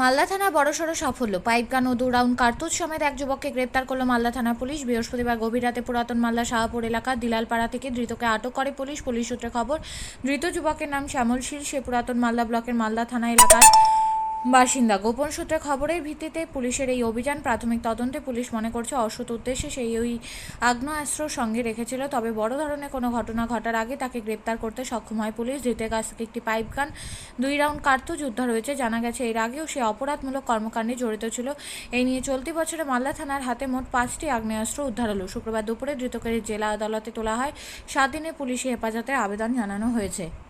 মালদা থানা বড়সড় সাফল্য। পাইপগান ও দু রাউন্ড কার্তুজ সমেত এক যুবককে গ্রেপ্তার করল মালদা থানা পুলিশ। বৃহস্পতিবার গভীর রাতে পুরাতন মালদা শাহপুর এলাকার দিলালপাড়া থেকে ধৃতকে আটক করে পুলিশ। পুলিশ সূত্রে খবর, ধৃত যুবকের নাম শ্যামল শীল সে পুরাতন মালদা ব্লকের মালদা থানা এলাকার। বাসিন্দা, গোপন সূত্রে খবরের ভিত্তিতে পুলিশের এই অভিযান প্রাথমিক তদন্তে পুলিশ মনে করছে অসৎ উদ্দেশ্যে সেই ওই আগ্নেয়াস্ত্র সঙ্গে রেখেছিল, তবে বড় ধরনের কোনো ঘটনা ঘটার আগে তাকে গ্রেপ্তার করতে সক্ষম হয় পুলিশ। ধৃতের কাছ থেকে একটি পাইপ গান, দুই রাউন্ড কার্তুজ উদ্ধার হয়েছে। জানা গেছে, এর আগেও সে অপরাধমূলক কর্মকাণ্ডে জড়িত ছিল। এই নিয়ে চলতি বছরে মালদা থানার হাতে মোট পাঁচটি আগ্নেয়াস্ত্র উদ্ধার হলো। শুক্রবার দুপুরে ধৃতকে জেলা আদালতে তোলা হয়। সাত দিনে পুলিশি হেফাজতের আবেদন জানানো হয়েছে।